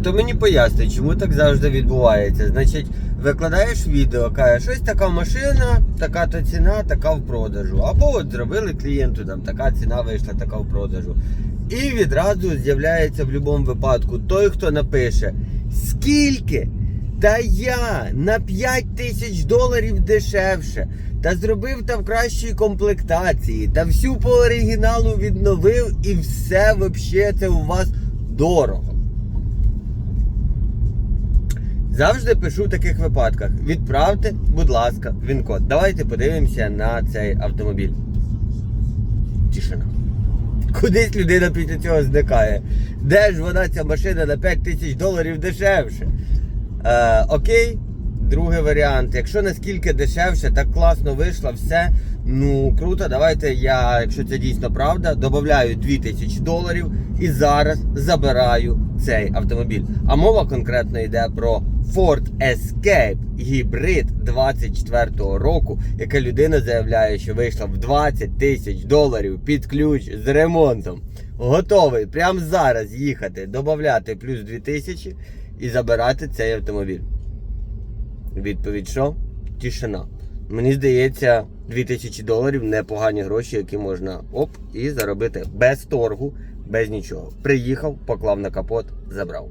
хто мені пояснить, чому так завжди відбувається? Значить, викладаєш відео, каже, щось така машина, така то ціна, така в продажу. Або от зробили клієнту, там така ціна вийшла, така в продажу. І відразу з'являється в будь-якому випадку той, хто напише, скільки? Та я на 5 тисяч доларів дешевше. Та зробив там кращі комплектації, та всю по оригіналу відновив і все взагалі це у вас дорого. Завжди пишу в таких випадках. Відправте, будь ласка, він-код. Давайте подивимося на цей автомобіль. Тишина. Кудись людина після цього зникає. Де ж вона ця машина на 5 тисяч доларів дешевше? Е, окей, другий варіант. Якщо наскільки дешевше, так класно вийшло, все. Ну круто, давайте я, якщо це дійсно правда, додаю 2000 доларів і зараз забираю цей автомобіль. А мова конкретно йде про Ford Escape гібрид 24-го року, яка людина заявляє, що вийшла в 20 тисяч доларів під ключ з ремонтом. Готовий прямо зараз їхати, додати плюс 2000 і забирати цей автомобіль. Відповідь що? Тишина. Мені здається, 2000 доларів непогані гроші, які можна оп і заробити без торгу, без нічого. Приїхав, поклав на капот, забрав.